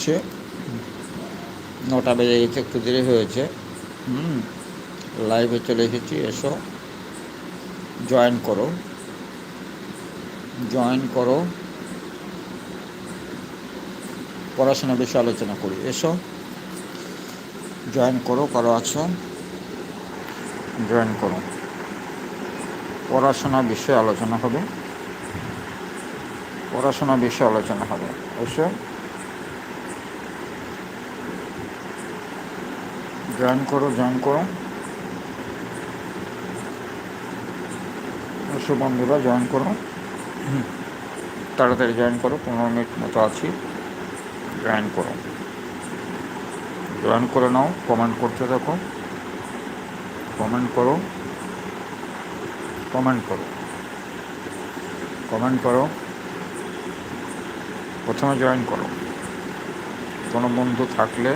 হচ্ছে। নটা বেজে গেছে, একটু দেরি হয়েছে। হুম লাইভে চলে এসেছি, এসো। জয়েন করো। জয়েন করো। পড়াশোনা বিষয়ে আলোচনা করি। এসো। জয়েন করো কারও আছো। জয়েন করো। পড়াশোনা বিষয়ে আলোচনা হবে। পড়াশোনা বিষয়ে আলোচনা হবে। এসো। জয়েন করো জয়েন করো। এসো বন্ধুরা জয়েন করো। তাড়াতাড়ি জয়েন করো, পনেরো মিনিট মতো আছি। জয়েন করো। জয়েন করে নাও, কমেন্ট করতে থাকো। কমেন্ট করো। কমেন্ট করো। কমেন্ট করো। প্রথমে জয়েন করো। কোনো বন্ধু থাকলে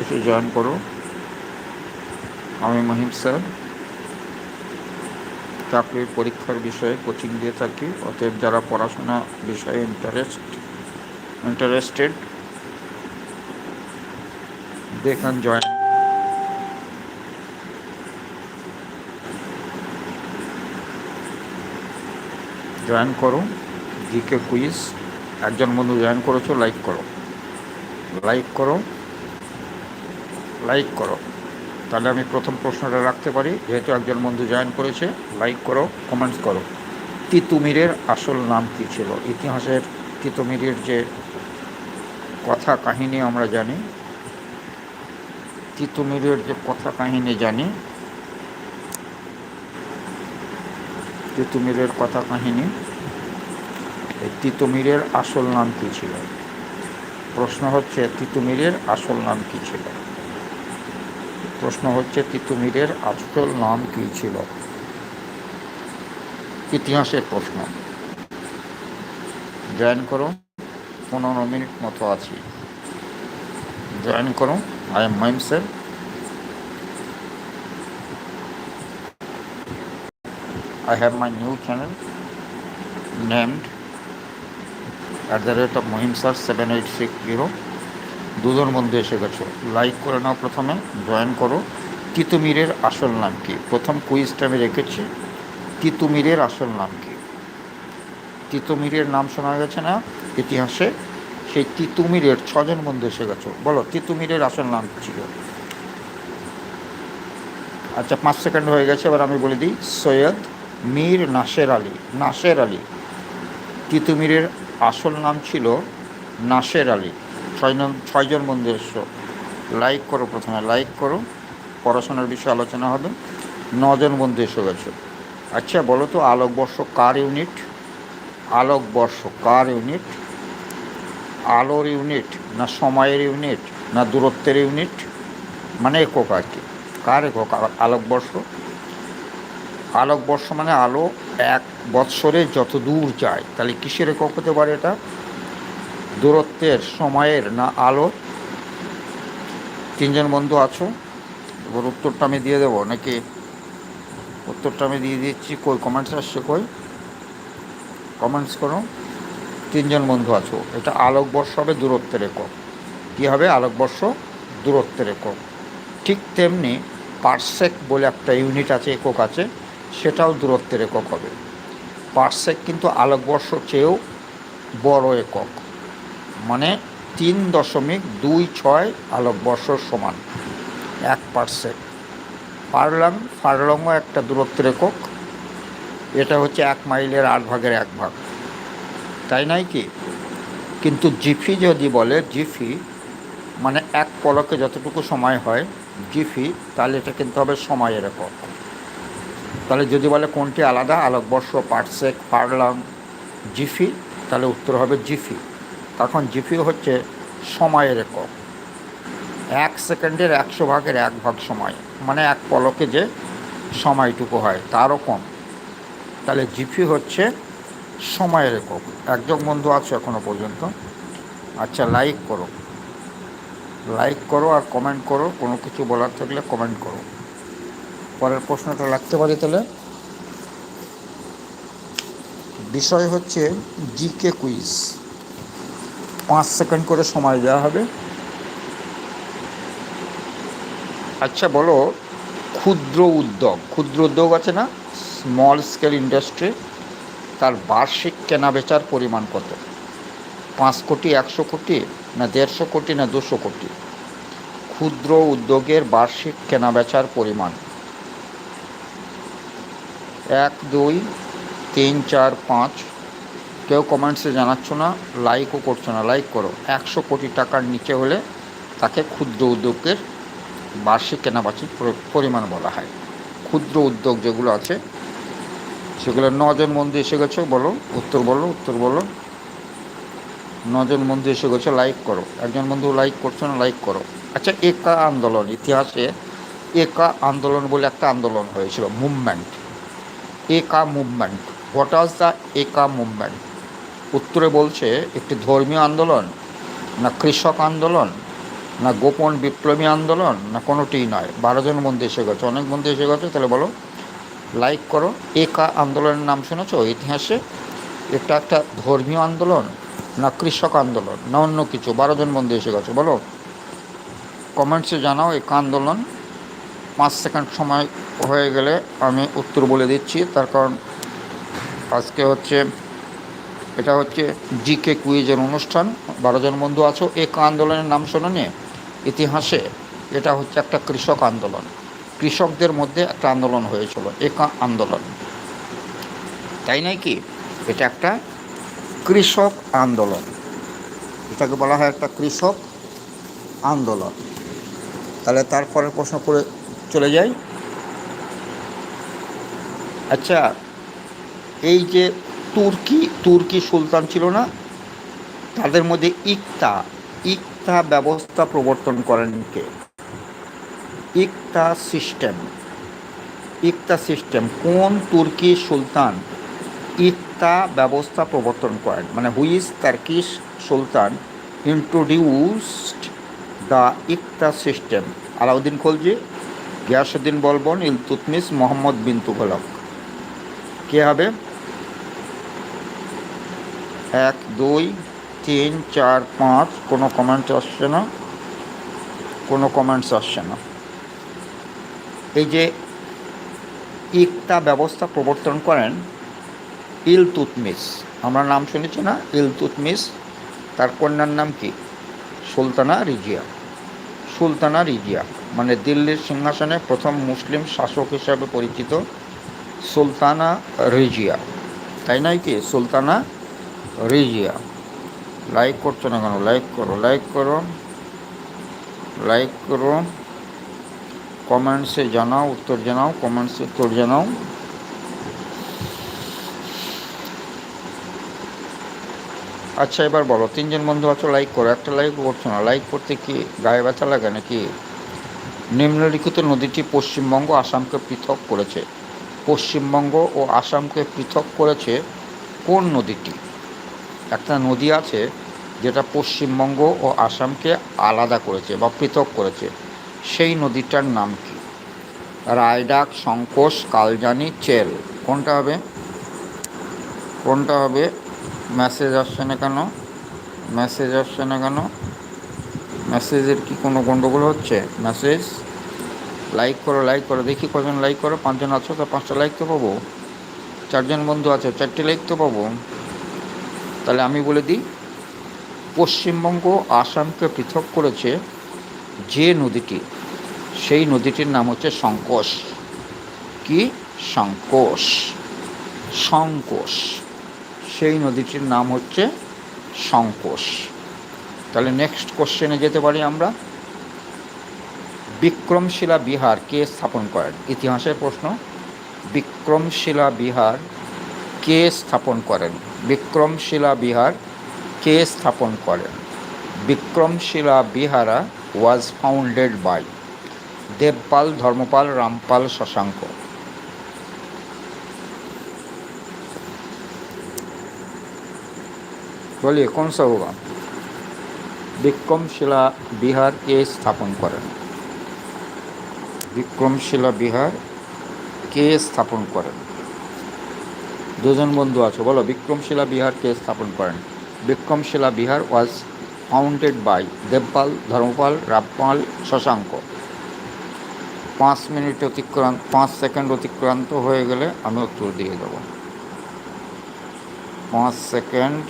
এসে জয়েন করো। আমি মহিম স্যার। চাকরির পরীক্ষার বিষয়ে কোচিং দিয়ে থাকি, অতএব যারা পড়াশোনা বিষয়ে interest interested they can join join করো জিকে কুইজ একজন বন্ধু জয়েন করেছ লাইক করো। লাইক করো লাইক করো। তাহলে আমি প্রথম প্রশ্নটা রাখতে পারি। যেহেতু একজন বন্ধু জয়েন করেছে লাইক করো কমেন্টস করো। তিতুমিরের আসল নাম কী ছিল? ইতিহাসের তিতুমিরের যে কথা কাহিনী আমরা জানি, তিতুমিরের যে কথা কাহিনী জানি, তিতুমিরের কথা কাহিনী, এই তিতুমিরের আসল নাম কী ছিল? প্রশ্ন হচ্ছে, তিতুমিরের আসল নাম কী ছিল? প্রশ্ন হচ্ছে, তিতুমিরের আসল নাম কী ছিল? ইতিহাসের প্রশ্ন। জয়েন করো, পনেরো মিনিট মতো আছি। জয়েন করো I am Mahim sir I have my new channel, named at the rate of Mohim Sir seven eight six zero দুজন বন্ধু এসে গেছো। লাইক করে নাও প্রথমে জয়েন করো। তিতুমিরের আসল নাম কি? প্রথম কুইজটা আমি রেখেছি। তিতুমিরের আসল নাম কি? তিতুমিরের নাম শোনা গেছে না? ইতিহাসে সেই তিতুমিরের ছজন বন্ধু এসে গেছো। বলো, তিতুমিরের আসল নাম ছিল? আচ্ছা পাঁচ সেকেন্ড হয়ে গেছে, এবার আমি বলে দিই। সৈয়দ মীর নাসের আলী। নাসের আলী। তিতুমিরের আসল নাম ছিল নাসের আলী। ছয়জন ছয়জন বন্ধু এসছো। লাইক করো প্রথমে, লাইক করো। পড়াশোনার বিষয়ে আলোচনা হবে। নজন বন্ধু এসে গেছো। আচ্ছা বলো তো আলোকবর্ষ কার ইউনিট? আলোকবর্ষ কার ইউনিট? আলোর ইউনিট না সময়ের ইউনিট না দূরত্বের ইউনিট? মানে একক আর কি। কার একক? আলোকবর্ষ আলোকবর্ষ মানে আলো এক বৎসরে যত দূর যায়। তাহলে কিসের একক হতে পারে এটা? দূরত্বের সময়ের না আলোর তিনজন বন্ধু আছো? এবার উত্তরটা আমি দিয়ে দেবো। নাকি উত্তরটা আমি দিয়ে দিচ্ছি? কই? কমেন্টস আসছে কই? কমেন্টস করো। তিনজন বন্ধু আছো। এটা আলোকবর্ষ হবে দূরত্বের একক। কী হবে? আলোকবর্ষ দূরত্বের একক। ঠিক তেমনি পার্সেক বলে একটা ইউনিট আছে, একক আছে, সেটাও দূরত্বের একক হবে। পার্সেক কিন্তু আলোকবর্ষ চেয়েও বড় একক। মানে তিন দশমিক দুই ছয় আলোকবর্ষর সমান, এক পার্সেক ফারলাং ফারলংও একটা দূরত্বের একক এটা হচ্ছে এক মাইলের আট ভাগের এক ভাগ। তাই নাই কি? কিন্তু জিফি যদি বলে, জিফি মানে এক পলকে যতটুকু সময় হয়, জিফি, তাহলে এটা কিন্তু হবে সময়ের একক। তাহলে যদি বলে কোনটি আলাদা, আলোকবর্ষ, পার্সেক পারলাং জিফি, তাহলে উত্তর হবে জিফি। তখন জিফি হচ্ছে সময়ের একক। এক সেকেন্ডের একশো ভাগের এক ভাগ সময়। মানে এক পলকে যে সময়টুকু হয়, তারও কম। তাহলে জিপি হচ্ছে সময়ের একক। একজন বন্ধু আছে এখনও পর্যন্ত? আচ্ছা লাইক করো। লাইক করো আর কমেন্ট করো। কোনো কিছু বলার থাকলে কমেন্ট করো। পরের প্রশ্নটা লাগতে পারি তাহলে? বিষয় হচ্ছে জিকে কুইজ। পাঁচ সেকেন্ড করে সময় দেওয়া হবে। আচ্ছা বলো, ক্ষুদ্র উদ্যোগ ক্ষুদ্র উদ্যোগ আছে না? স্মল স্কেল ইন্ডাস্ট্রি তার বার্ষিক কেনাবেচার পরিমাণ কত? পাঁচ কোটি, একশো কোটি, না দেড়শো কোটি, না দুশো কোটি? ক্ষুদ্র উদ্যোগের বার্ষিক কেনাবেচার পরিমাণ। এক, দুই, তিন, চার, পাঁচ কেউ কমেন্টসে জানাচ্ছ না লাইকও করছ না লাইক করো। একশো কোটি টাকার নিচে হলে তাকে ক্ষুদ্র উদ্যোগের বার্ষিক কেনাবেচার পরিমাণ বলা হয়। ক্ষুদ্র উদ্যোগ যেগুলো আছে, সেগুলো নজন বন্ধু এসে গেছো, বলো, উত্তর বলো উত্তর বলো। নজন বন্ধু এসে গেছো লাইক করো। একজন বন্ধু লাইক করছ না লাইক করো। আচ্ছা একা আন্দোলন, ইতিহাসে একা আন্দোলন বলে একটা আন্দোলন হয়েছিল movement Eka movement what was the Eka movement উত্তরে বলছে, একটি ধর্মীয় আন্দোলন, না কৃষক আন্দোলন, না গোপন বিপ্লবী আন্দোলন, না কোনোটিই নয়। বারো জন বন্ধু এসে গেছে। অনেক বন্ধু এসে গেছে, তাহলে বলো লাইক করো। একা আন্দোলনের নাম শুনেছ? ইতিহাসে এটা একটা ধর্মীয় আন্দোলন, না কৃষক আন্দোলন, না অন্য কিছু। বারো জন বন্ধু এসে গেছে। বলো কমেন্টসে জানাও একা আন্দোলন। পাঁচ সেকেন্ড সময় হয়ে গেলে আমি উত্তর বলে দিচ্ছি। তার কারণ আজকে হচ্ছে এটা হচ্ছে জিকে কুইজের অনুষ্ঠান, বারো জন বন্ধু আছো, একা আন্দোলনের নাম শোনো নিয়ে ইতিহাসে এটা হচ্ছে একটা কৃষক আন্দোলন। কৃষকদের মধ্যে একটা আন্দোলন হয়েছিল, একা আন্দোলন। তাই নয় কি? এটা একটা কৃষক আন্দোলন। এটাকে বলা হয় একটা কৃষক আন্দোলন। তাহলে তারপরে প্রশ্ন করে চলে যাই। আচ্ছা এই যে তুর্কি তুর্কি সুলতান ছিল না। তাদের মধ্যে ইকতা ইকতা ব্যবস্থা প্রবর্তন করেন কে? ইকতা সিস্টেম। ইকতা সিস্টেম, কোন তুর্কি সুলতান ইকতা ব্যবস্থা প্রবর্তন করেন? মানে which Turkish sultan introduced the iqta system? Alauddin Khalji Ghiyasuddin Balban Iltutmish Mohammad bin Tughlaq কে হবে? এক, দুই, তিন, চার, পাঁচ, কোনো কমেন্টস আসছে না। কোনো কমেন্টস আসছে না। এই যে ইকতা ব্যবস্থা প্রবর্তন করেন ইলতুতমিস আমরা নাম শুনেছি না? ইলতুতমিস তার কন্যার নাম কি? সুলতানা রিজিয়া। সুলতানা রিজিয়া। মানে দিল্লির সিংহাসনে প্রথম মুসলিম শাসক হিসাবে পরিচিত সুলতানা রিজিয়া। তাই নয় কি? সুলতানা রিজিয়া। লাইক করছ না কেন? লাইক করো লাইক করো। লাইক করো। কমেন্টসে জানাও, উত্তর জানাও, কমেন্টসে উত্তর জানাও। আচ্ছা এবার বলো, তিনজন বন্ধু আছো, লাইক করো। একটা লাইক করছ না? লাইক করতে কি গায়ে ব্যথা লাগে নাকি? নিম্নলিখিত নদীটি পশ্চিমবঙ্গ, আসামকে পৃথক করেছে। পশ্চিমবঙ্গ ও আসামকে পৃথক করেছে কোন নদীটি? একটা নদী আছে যেটা পশ্চিমবঙ্গ ও আসামকে আলাদা করেছে বা পৃথক করেছে। সেই নদীটার নাম কি? রায়ডাক সংকোষ কালজানি, চেল। কোনটা হবে? কোনটা হবে? মেসেজ আসছে না কেন? মেসেজ আসছে না কেন? মেসেজের কি কোনো গণ্ডগোল হচ্ছে? মেসেজ? লাইক করো লাইক করো। দেখি কজন লাইক করো। পাঁচজন আছো তো? পাঁচটা লাইক তো পাবো। চারজন বন্ধু আছে? চারটে লাইক তো পাবো। তাহলে আমি বলে দিই, পশ্চিমবঙ্গ আসামকে পৃথক করেছে যে নদীটি, সেই নদীটির নাম হচ্ছে সংকোষ। কি? সংকোষ। সংকোষ। সেই নদীটির নাম হচ্ছে সংকোষ। তাহলে নেক্সট কোশ্চেনে যেতে পারি আমরা। বিক্রমশিলা বিহার কে স্থাপন করেন? ইতিহাসের প্রশ্ন। বিক্রমশিলা বিহার কে স্থাপন করেন বিক্রমশিলা বিহার কে স্থাপন করেন Vikramshila Vihara was founded by Devapala Dharmapala Ramapala Shashanka बोलिए कौन सा होगा বিক্রমশিলা বিহার কে স্থাপন করেন বিক্রমশিলা বিহার কে স্থাপন করেন দুজন বন্ধু আছো, বলো, বিক্রমশিলা বিহার কে স্থাপন করেন? Vikramshila vihara was founded by Devapala, Dharmapala, Rampala, Shashanka. পাঁচ মিনিট অতিক্রান্ত পাঁচ সেকেন্ড অতিক্রান্ত হয়ে গেলে আমি উত্তর দিয়ে দেবো। পাঁচ সেকেন্ড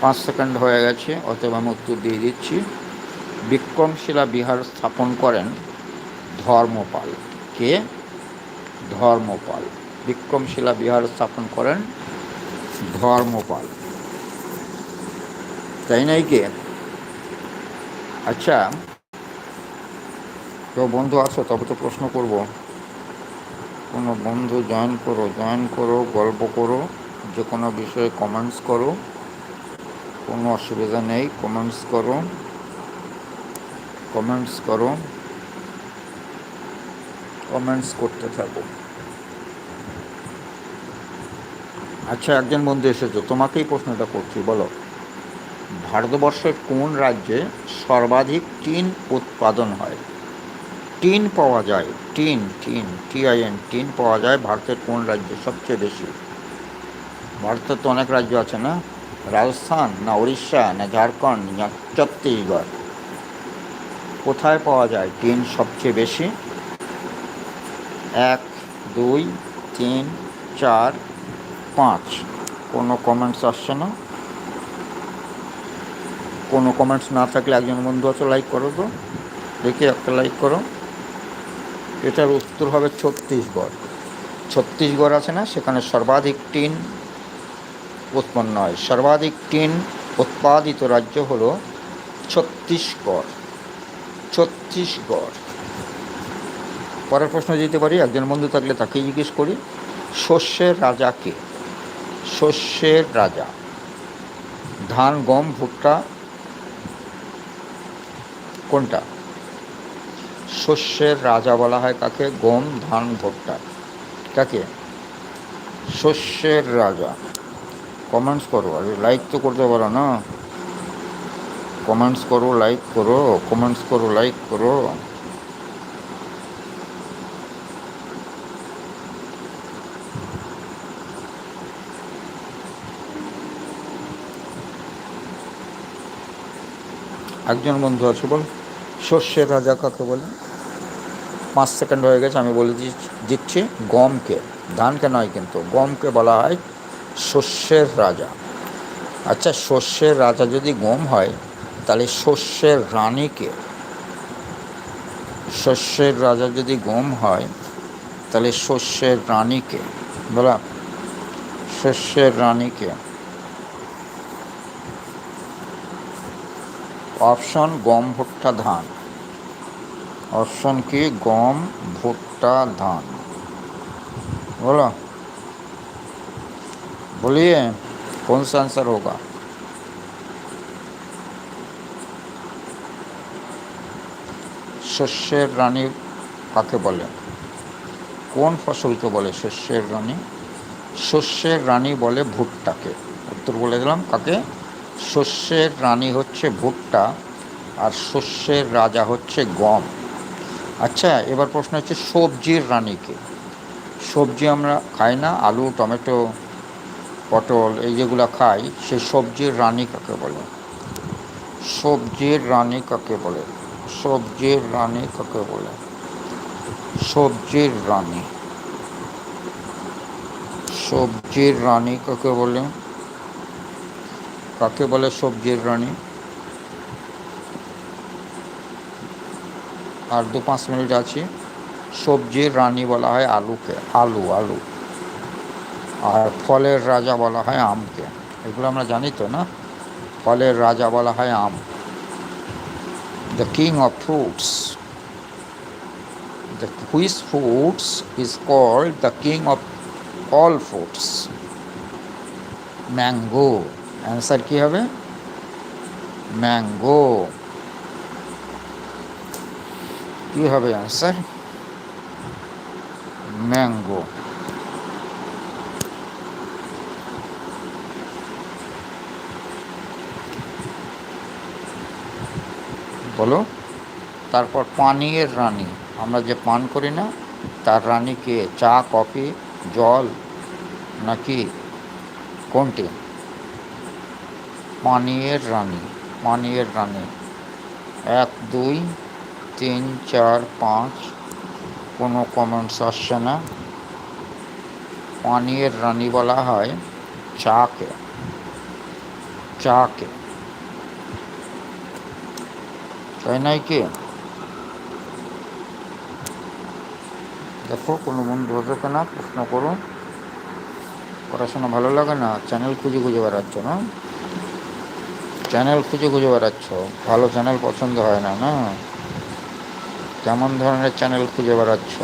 পাঁচ সেকেন্ড হয়ে গেছে, অতএব আমি উত্তর দিয়ে দিচ্ছি। বিক্রমশিলা বিহার স্থাপন করেন ধর্মপাল। কে? ধর্মপাল। বিক্রমশিলা বিহার স্থাপন করেন ধর্মপাল। তাই নাই কে? আচ্ছা কেউ বন্ধু আছো, তবে তো প্রশ্ন করব। কোনো বন্ধু জয়েন করো জয়েন করো, গল্প করো, যে কোনো বিষয়ে কমেন্টস করো, কোনো অসুবিধা নেই কমেন্টস করো কমেন্টস করো কমেন্টস করতে থাকো। আচ্ছা একজন বন্ধু এসেছ। তোমাকেই প্রশ্নটা করছি, বলো। ভারতবর্ষের কোন রাজ্যে সর্বাধিক টিন উৎপাদন হয়? টিন পাওয়া যায়, টিন টিন, টিআইএন, টিন পাওয়া যায় ভারতের কোন রাজ্যে সবচেয়ে বেশি? ভারতের তো অনেক রাজ্য আছে না? রাজস্থান না উড়িষ্যা না ঝাড়খণ্ড না ছত্তিশগড়? কোথায় পাওয়া যায় টিন সবচেয়ে বেশি? এক, দুই, তিন, চার পাঁচ। কোনো কমেন্টস আসছে না? কোনো কমেন্টস না থাকলে একজন বন্ধু আছে লাইক করো তো। দেখি একটা লাইক করো। এটার উত্তর হবে ছত্তিশগড়। ছত্তিশগড় আছে না? সেখানে সর্বাধিক টিন উৎপন্ন হয়। সর্বাধিক টিন উৎপাদিত রাজ্য হলো ছত্তিশগড়। ছত্তিশগড়। পরের প্রশ্ন দিতে পারি? একজন বন্ধু থাকলে তাকেই জিজ্ঞেস করি। শস্যের রাজা কে? শস্যের রাজা। ধান, গম, ভুট্টা কোনটা? শস্যের রাজা বলা হয় কাকে? গম, ধান, ভুট্টা। কাকে? শস্যের রাজা। কমেন্টস করো, আরে লাইক তো করতে পারো না। কমেন্টস করো লাইক করো। কমেন্টস করো লাইক করো। একজন বন্ধু আছে বল, শস্যের রাজা কাকে বলে? পাঁচ সেকেন্ড হয়ে গেছে, আমি বলে দিচ্ছি গমকে, ধানকে নয় কিন্তু, গমকে বলা হয় শস্যের রাজা। আচ্ছা শস্যের রাজা যদি গম হয়, তাহলে শস্যের রানীকে, শস্যের রাজা যদি গম হয়, তাহলে শস্যের রানীকে, বলা, শস্যের রানীকে অপশন গম ভুট্টা ধান অপশন কি গম ভুট্টা ধান बोलो बोलिए कौन सा आंसर होगा শস্যের রানী কাকে বলে কোন ফসলকে বলে শস্যের রানী শস্যের রানী বলে ভুট্টাকে উত্তর বলে দিলাম কাকে শস্যের রানী হচ্ছে ভুট্টা আর শস্যের রাজা হচ্ছে গম। আচ্ছা এবার প্রশ্ন হচ্ছে সবজির রানীকে সবজি আমরা খাই না, আলু, টমেটো, পটল, এই যেগুলো খাই সেই সবজির রানী কাকে বলে? সবজির রানী কাকে বলে? সবজির রানী কাকে বলে? সবজির রানী। সবজির রানী কাকে বলে? কাকে বলে সবজির রানী? আর দু পাঁচ মিনিট আছি। সবজির রানী বলা হয় আলুকে, আলু আলু। আর ফলের রাজা বলা হয় আমকে। এগুলো আমরা জানি তো, না? ফলের রাজা বলা হয় আম। The king of fruits the which fruits is called the king of all fruits mango answer কী হবে? ম্যাঙ্গো কী হবে অ্যান্সার ম্যাঙ্গো বলো, তারপর পানীয়ের রানী। আমরা যে পান করি না, তার রানীকে চা, কফি, জল, নাকি কোনটি? পানীয়ের রানী পানীয়ের রানী। এক, দুই, তিন, চার, পাঁচ, কোনো কমেন্টস আসছে না। পানীয়ের রানী বলা হয় চাকে চাকে। তাই নাই কি? দেখো, কোনো বন্ধু হতো না প্রশ্ন করুন পড়াশোনা ভালো লাগে না? চ্যানেল খুঁজে খুঁজে বেড়াচ্ছ না? চ্যানেল খুঁজে খুঁজে বেড়াচ্ছ, ভালো চ্যানেল পছন্দ হয় না না? কেমন ধরনের চ্যানেল খুঁজে বেড়াচ্ছ?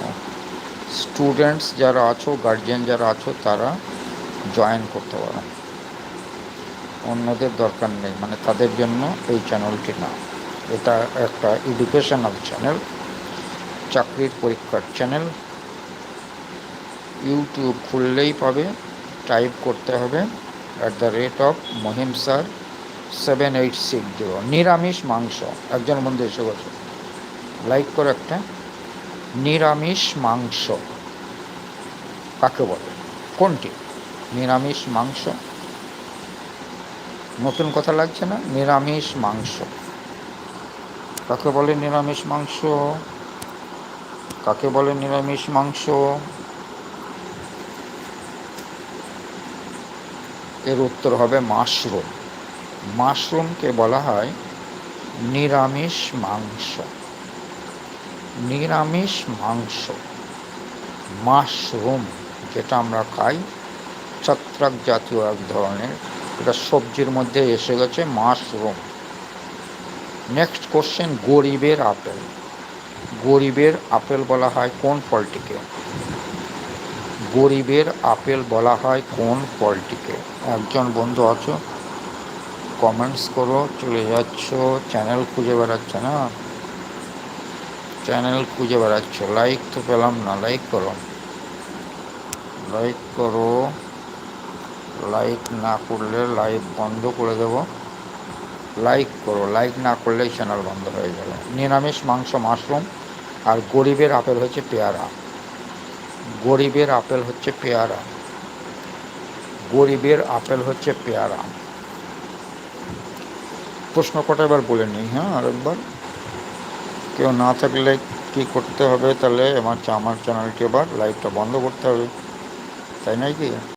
স্টুডেন্টস যারা আছো গার্জিয়ান যারা আছো, তারা জয়েন করতে পারো। অন্যদের দরকার নেই মানে তাদের জন্য এই চ্যানেলটি না। এটা একটা এডুকেশনাল চ্যানেল চাকরির পরীক্ষার চ্যানেল ইউটিউব খুললেই পাবে টাইপ করতে হবে। At the rate of Mahim sir seven eight six zero নিরামিষ মাংস। একজন বন্ধু এসে গেছে লাইক করে একটা। নিরামিষ মাংস। কাকে বলে? কোনটি? নিরামিষ মাংস। নতুন কথা লাগছে না? নিরামিষ মাংস। কাকে বলে নিরামিষ মাংস? কাকে বলে নিরামিষ মাংস? এর উত্তর হবে মাশরুম। মাশরুমকে বলা হয় নিরামিষ মাংস। নিরামিষ মাংস, মাশরুম যেটা আমরা খাই, ছত্রাক জাতীয় এক ধরনের, এটা সবজির মধ্যে এসে গেছে মাশরুম। নেক্সট কোশ্চেন গরিবের আপেল। গরিবের আপেল বলা হয় কোন ফলটিকে? গরিবের আপেল বলা হয় কোন ফলটিকে? একজন বন্ধু আছো? কমেন্টস করো, চলে যাচ্ছ চ্যানেল খুঁজে বেড়াচ্ছ না? চ্যানেল খুঁজে বেড়াচ্ছ লাইক তো পেলাম না লাইক করো। লাইক করো লাইক না করলে লাইভ বন্ধ করে দেব। লাইক করো লাইক না করলেই চ্যানেল বন্ধ হয়ে যাবে। নিরামিষ মাংস মাশরুম আর গরিবের আপেল হচ্ছে পেয়ারা। গরিবের আপেল হচ্ছে পেয়ারা। গরিবের আপেল হচ্ছে পেয়ারা। প্রশ্ন কটা এবার বলে নিই হ্যাঁ আরেকবার। কেউ না থাকলে কি করতে হবে তাহলে আমার আমার চ্যানেলটি এবার লাইভটা বন্ধ করতে হবে, তাই নয় কি?